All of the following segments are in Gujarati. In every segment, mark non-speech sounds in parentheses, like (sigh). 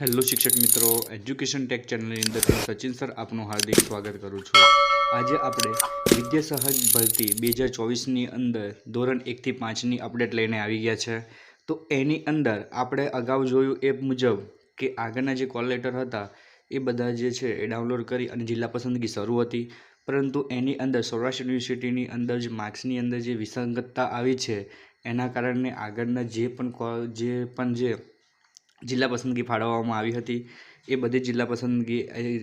હેલો શિક્ષક મિત્રો એજ્યુકેશન ટેક ચેનલની અંદર હું સચિન સર આપનું હાર્દિક સ્વાગત કરું છું. આજે આપણે વિદ્યા સહજ ભરતી બે હજાર ચોવીસની અંદર ધોરણ એકથી પાંચની અપડેટ લઈને આવી ગયા છે. તો એની અંદર આપણે અગાઉ જોયું એ મુજબ કે આગળના જે કોલ લેટર હતા એ બધા જે છે એ ડાઉનલોડ કરી અને જિલ્લા પસંદગી શરૂ હતી. પરંતુ એની અંદર સૌરાષ્ટ્ર યુનિવર્સિટીની અંદર જે માર્ક્સની અંદર જે વિસંગતતા આવી છે, એના કારણે આગળના જે પણ જે પણ જે જિલ્લા પસંદગી ફાળવવામાં આવી હતી. એ બધી જિલ્લા પસંદગી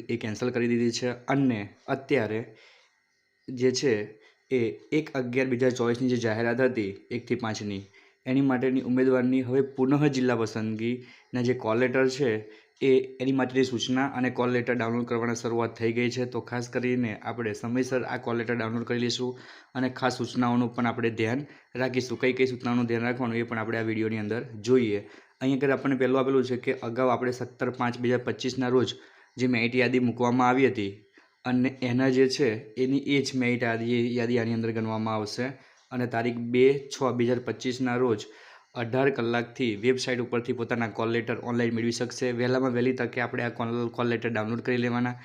એ- કેન્સલ કરી દીધી છે. અને અત્યારે જે છે એ એક અગિયાર બે હજાર ચોવીસની જે જાહેરાત હતી એકથી પાંચની, એની માટેની ઉમેદવારની હવે પુનઃ જિલ્લા પસંદગીના જે કોલ લેટર છે એ એની માટેની સૂચના અને કોલ લેટર ડાઉનલોડ કરવાની શરૂઆત થઈ ગઈ છે. તો ખાસ કરીને આપણે સમયસર આ કોલ લેટર ડાઉનલોડ કરી લઈશું અને ખાસ સૂચનાઓનું પણ આપણે ધ્યાન રાખીશું. કઈ કઈ સૂચનાઓનું ધ્યાન રાખવાનું એ પણ આપણે આ વિડીયોની અંદર જોઈએ. અહીંયા આગળ આપણને પહેલું આપેલું છે કે અગાઉ આપણે સત્તર પાંચ બે હજાર પચીસના રોજ જે મેરિટ યાદી મૂકવામાં આવી હતી અને એના જે છે એની એ જ મેરિટ યાદી યાદી આની અંદર ગણવામાં આવશે અને તારીખ બે છ બે હજાર પચીસના રોજ અઢાર કલાકથી વેબસાઇટ ઉપરથી પોતાના કોલ લેટર ઓનલાઈન મેળવી શકશે. વહેલામાં વહેલી તકે આપણે આ કોલ કોલ લેટર ડાઉનલોડ કરી લેવાના,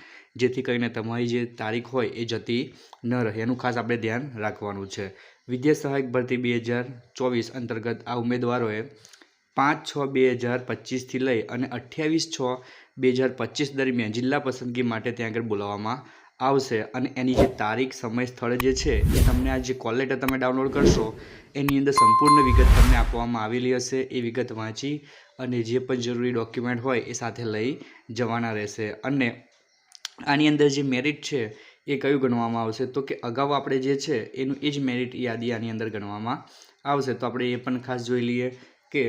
જેથી કરીને તમારી જે તારીખ હોય એ જતી ન રહે. એનું ખાસ આપણે ધ્યાન રાખવાનું છે. વિદ્યા સહાયક ભરતી બે હજાર ચોવીસ અંતર્ગત આ ઉમેદવારોએ પાંચ છ બે હજાર પચીસથી લઈ અને અઠ્યાવીસ છ બે હજાર પચીસ દરમિયાન જિલ્લા પસંદગી માટે ત્યાં આગળ બોલાવવામાં આવશે. અને એની જે તારીખ, સમય સ્થળ જે છે, એ તમને આ જે કોલ લેટર તમે ડાઉનલોડ કરશો, એની અંદર સંપૂર્ણ વિગત તમને આપવામાં આવેલી હશે. એ વિગત વાંચી અને જે પણ જરૂરી ડોક્યુમેન્ટ હોય એ સાથે લઈ જવાના રહેશે. અને આની અંદર જે મેરિટ છે, એ કયું ગણવામાં આવશે? તો કે અગાઉ આપણે જે છે, એનું એ જ મેરિટ યાદી આની અંદર ગણવામાં આવશે. તો આપણે એ પણ ખાસ જોઈ લઈએ કે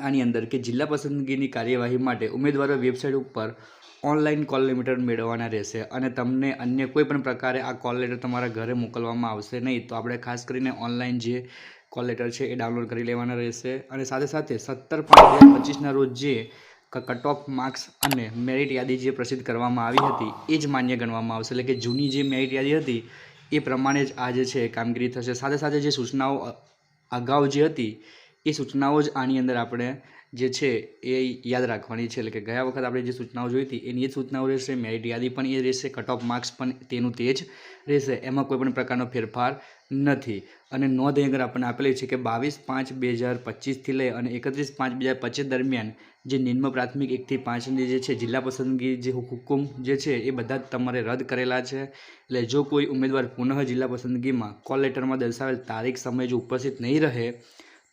આની અંદર કે જિલ્લા પસંદગીની કાર્યવાહી માટે ઉમેદવારો વેબસાઇટ ઉપર ઓનલાઈન કોલ લેટર મેળવવાના રહેશે અને તમને અન્ય કોઈ પણ પ્રકારે આ કોલ લેટર તમારા ઘરે મોકલવામાં આવશે નહીં. તો આપણે ખાસ કરીને ઓનલાઈન જે કોલ લેટર છે એ ડાઉનલોડ કરી લેવાના રહેશે અને સાથે સાથે સત્તર પાંચ હજાર પચીસના રોજ જે કટ ઓફ માર્ક્સ અને મેરિટ યાદી જે પ્રસિદ્ધ કરવામાં આવી હતી એ જ માન્ય ગણવામાં આવશે. એટલે કે જૂની જે મેરિટ યાદી હતી એ પ્રમાણે જ આ જે છે કામગીરી થશે. સાથે સાથે જે સૂચનાઓ અગાઉ જે હતી એ સૂચનાઓ જ આની અંદર આપણે જે છે એ યાદ રાખવાની છે. એટલે કે ગયા વખત આપણે જે સૂચનાઓ જોઈ હતી, એની એ સૂચનાઓ રહેશે મેરિટ યાદી પણ એ રહેશે કટ ઓફ માર્ક્સ પણ તેનું તે જ રહેશે, એમાં કોઈ પણ પ્રકારનો ફેરફાર નથી. અને નોંધ આગળ આપણને આપેલી છે કે બાવીસ પાંચ બે હજાર પચીસથી લઈ અને એકત્રીસ પાંચ બે હજાર પચીસ દરમિયાન જે નિમ્ન પ્રાથમિક એકથી પાંચની જે છે, જિલ્લા પસંદગી જે હુકુમ જે છે એ બધા જ તમારે રદ કરેલા છે. એટલે જો કોઈ ઉમેદવાર પુનઃ જિલ્લા પસંદગીમાં કોલ લેટરમાં દર્શાવેલ તારીખ સમય જો ઉપસ્થિત નહીં રહે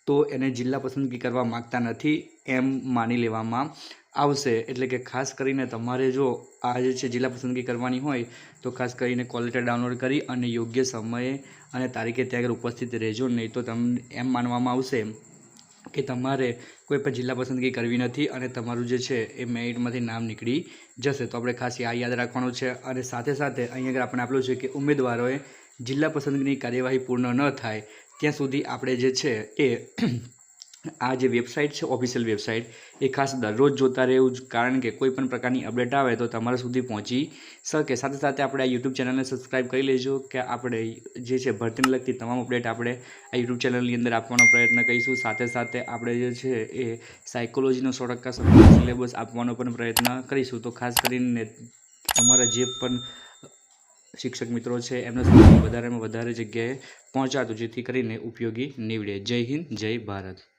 તો એને જિલ્લા પસંદગી કરવા માગતા નથી એમ માની લેવામાં આવશે. એટલે કે ખાસ કરીને તમારે જો આ જે છે જિલ્લા પસંદગી કરવાની હોય, તો ખાસ કરીને કોલેટર ડાઉનલોડ કરી અને યોગ્ય સમયે અને તારીખે ત્યાં આગળ ઉપસ્થિત રહેજો. નહીં તો તમને એમ માનવામાં આવશે કે તમારે કોઈ પણ જિલ્લા પસંદગી કરવી નથી અને તમારું જે છે એ મેરિટમાંથી નામ નીકળી જશે. તો આપણે ખાસ આ યાદ રાખવાનું છે અને સાથે સાથે અહીં આગળ આપણે આપેલું છે કે ઉમેદવારોએ જિલ્લા પસંદગીની કાર્યવાહી પૂર્ણ ન થાય ત્યાં સુધી આપણે જે છે એ (clears throat) આ જે વેબસાઇટ છે, ઓફિશિયલ વેબસાઇટ, એ ખાસ દરરોજ જોતા રહેવું જ, કારણ કે કોઈ પણ પ્રકારની અપડેટ આવે તો તમારા સુધી પહોંચી શકે. સાથે સાથે આપણે આ યુટ્યુબ ચેનલને સબસ્ક્રાઈબ કરી લેજો, કે આપણે જે છે ભરતીને લગતી તમામ અપડેટ આપણે આ યુટ્યુબ ચેનલની અંદર આપવાનો પ્રયત્ન કરીશું. સાથે સાથે આપણે જે છે એ સાયકોલોજીનો સો ટકા સિલેબસ આપવાનો પણ પ્રયત્ન કરીશું. તો ખાસ કરીને તમારા જે પણ શિક્ષક મિત્રો છે, એમના સુધી વધારેમાં વધારે જગ્યાએ પહોંચાડતું જેથી કરીને ઉપયોગી નીવડે. જય હિન્દ, જય ભારત.